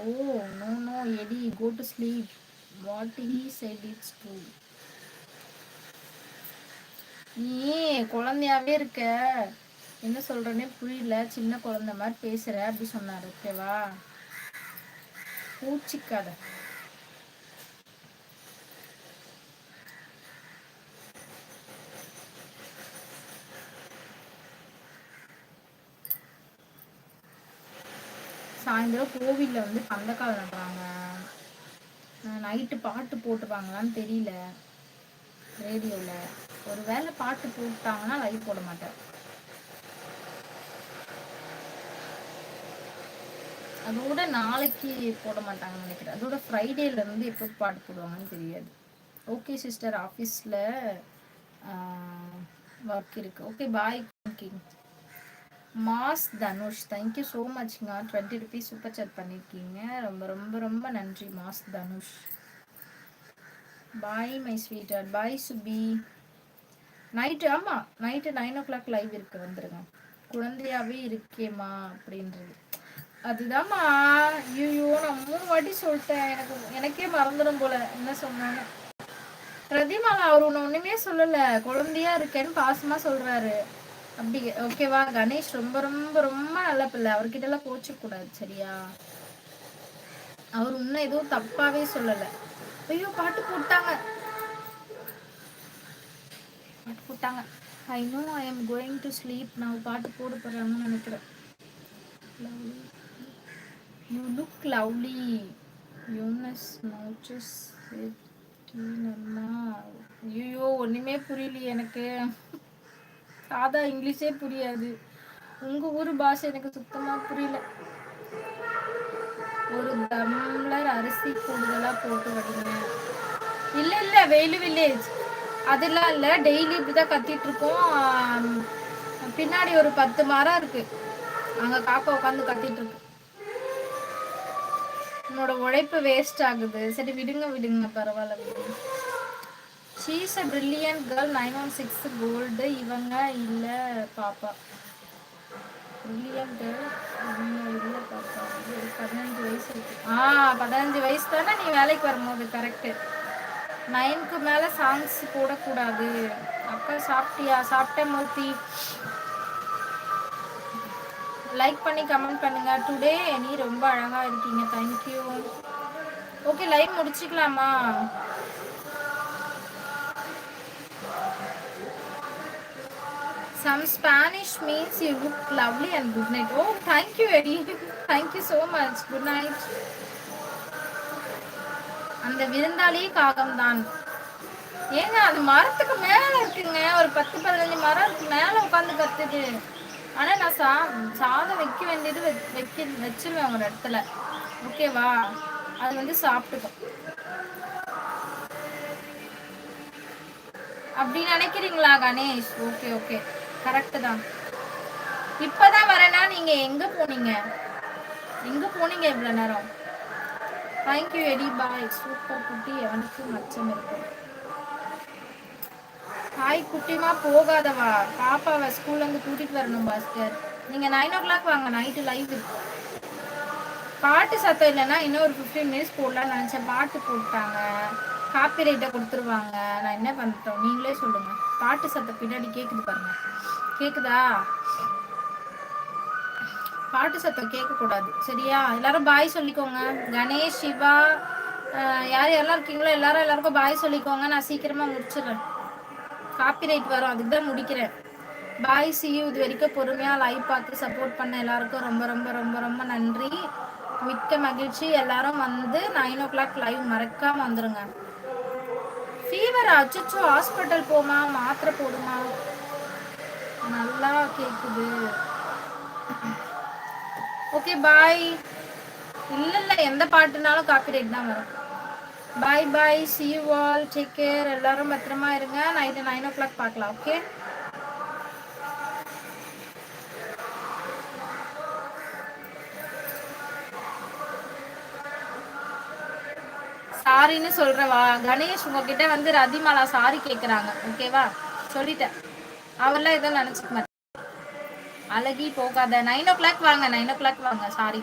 O no no eddy go to sleep what he said it's true நீ குழந்தையாவே இருக்க. என்ன சொல்றேன்னே புரியல. சின்ன குழந்தை மாதிரி பேசுற. அப்படி சொன்னாரு. ஓகேவா? பூச்சிக்காத. சாயந்தரம் கோவிலில் வந்து பந்தக்கால் நடுறாங்க. நைட்டு பாட்டு போட்டுப்பாங்களான்னு தெரியல. ரேடியோவில் ஒரு வேளை பாட்டு போட்டாங்கன்னா லைவ் போட மாட்டேன். அதோட நாளைக்கு போட மாட்டாங்கன்னு நினைக்கிறேன். அதோட ஃப்ரைடேலேருந்து எப்போ பாட்டு போடுவாங்கன்னு தெரியாது. ஓகே சிஸ்டர் ஆஃபீஸில் ஒர்க் இருக்கு. Okay bye king mass Dhanush thank you so மச்ங்க twenty rupees super chat பண்ணியிருக்கீங்க ரொம்ப ரொம்ப ரொம்ப நன்றி mass Dhanush. Bye my sweeter bye Subi. Night ஆமாம் night nine o'clock live இருக்கு வந்துருங்க. குழந்தையாவே இருக்கேம்மா அப்படின்றது. அதுதாம்மா. ஐயோ நான் மூணு வாட்டி சொல்லிட்டேன். எனக்கு எனக்கே மறந்துடும் போல. என்ன சொன்னாங்க? பிரதிமாலா அவர் ஒன்று ஒன்றுமே சொல்லலை. குழந்தையா இருக்கேன்னு பாசமாக சொல்கிறாரு அப்படி ஓகேவா கணேஷ் ரொம்ப ரொம்ப ரொம்ப நல்ல பிள்ளை. அவர்கிட்ட எல்லாம் கோச்சு கூடாது சரியா? அவர் இன்னும் எதுவும் தப்பாவே சொல்லல. ஐயோ பாட்டு போட்டாங்க. பாட்டு போட்டாங்க. I know I am going to sleep நான் பாட்டு போட போறாங்கன்னு நினைக்கிறேன். யூ லுக் லவ்லி யூனஸ் நோச்சஸ் ஐயோ ஒண்ணுமே புரியலையே எனக்கு. சாதா இங்கிலீஷே புரியாது. உங்க ஊர் பாஷை எனக்கு சுத்தமா புரியல. ஒரு டம்ளர் அரிசி கூடுதலா போட்டு வடிங்க இல்ல இல்ல வெயில் வில்லேஜ் அதெல்லாம் இல்ல. டெய்லி இப்படிதான் கத்திட்டு இருக்கோம். பின்னாடி ஒரு பத்து மரம் இருக்கு. அங்க காக்கா உட்காந்து கத்திட்டு இருக்கு. உன்னோட உழைப்பு வேஸ்ட் ஆகுது. சரி விடுங்க விடுங்க. பரவாயில்ல விடுங்க. She's a brilliant girl nine one six gold இவங்க இல்லை பாப்பா. பிரில்லியன்ட் கேர்ள் இவங்க இல்லை பாப்பா. பதினஞ்சு வயசு இருக்கு. ஆ பதினஞ்சு வயசு தானே நீ வேலைக்கு வரும்போது கரெக்டு நைனுக்கு மேலே சாங்ஸ் போடக்கூடாது. அக்கா சாப்பிட்டியா? சாப்பிட்டேன் மூர்த்தி. லைக் பண்ணி கமெண்ட் பண்ணுங்க. டுடே நீ ரொம்ப அழகாக இருக்கீங்க. தேங்க்யூ ஓகே லைவ் முடிச்சுக்கலாமா? Some Spanish means you look lovely and good night. Oh, thank you, Eddie. thank you so much. Good night. அந்த விருந்தாளி காகம் தான் ஏங்க அது மரத்துக்கு மேல இருக்குங்க ஒரு பத்து பதினஞ்சு மரம் இருக்கு மேல உட்காந்து கத்துது ஆனா நான் சா சாதம் வைக்க வேண்டியது வைக்க வச்சிருவேன் ஒரு இடத்துல ஓகேவா அது வந்து சாப்பிட்டுக்கும் அப்படி நினைக்கிறீங்களா கணேஷ்? ஓகே ஓகே கரெக்டு தான். இப்பதான் வரேன்னா நீங்க எங்க போனீங்க? எங்க போனீங்க இவ்வளவு நேரம்? தேங்க்யூ எடி பாய் சூப்பர் குட்டி எவனுக்கும் மச்சம் இருக்கும் ஹாய் குட்டிமா போகாதவா? பாப்பாவை ஸ்கூல்லேருந்து கூட்டிகிட்டு வரணும் பாஸ்கர் நீங்கள் நைன் ஓ கிளாக் வாங்க நைட்டு லைவ் பாட்டு சத்தம் இல்லைன்னா இன்னும் ஒரு ஃபிஃப்டீன் மினிட்ஸ் போடலாம்னு நினச்சேன். பாட்டு போட்டாங்க. காப்பி ரைட்டை கொடுத்துருவாங்க. நான் என்ன பண்ணிட்டோம் நீங்களே சொல்லுங்க. பாட்டு சத்தம் பின்னாடி கேட்குது பாருங்க. கேட்குதா பாட்டு சத்தம் கேட்கக்கூடாது. சரியா? எல்லாரும் பாய் சொல்லிக்கோங்க. கணேஷ் சிவா யார் யாரெல்லாம் இருக்கீங்களோ எல்லாரும் எல்லாருக்கும் பாய் சொல்லிக்கோங்க. நான் சீக்கிரமா முடிச்சிடுறேன். காப்பி ரைட் வரும். அதுக்கு தான் முடிக்கிறேன். பாய் சியூ இது வரைக்கும் பொறுமையாக லைவ் பார்த்து சப்போர்ட் பண்ண எல்லாருக்கும் ரொம்ப ரொம்ப ரொம்ப ரொம்ப நன்றி. மிக்க மகிழ்ச்சி. எல்லாரும் வந்து நைன் ஓ கிளாக் லைவ் மறக்காம வந்துருங்க. ஃபீவர் அச்சோ ஹாஸ்பிட்டல் போமா? மாத்திரை போடுமா? நல்லா கேக்குது. ஓகே பாய் இல்ல இல்ல எந்த பாட்டுனாலும் காப்பிரைட் தான் வரும். Bye bye see you all take care எல்லாரும் பத்திரமா இருங்க. நைட்டு நைன் ஓ கிளாக் பார்க்கலாம். ஓகே சாரின்னு சொல்றவா கணேஷ் உங்ககிட்ட வந்து ரதிமாலா சாரி கேக்குறாங்க. ஓகேவா? சொல்லிட்டேன். அவர்லாம் எதுவும் நினைச்சுக்க மாட்டேன் அழகி போகாத. நைன் ஓ கிளாக் வாங்க நைன் ஓ கிளாக் வாங்க சாரி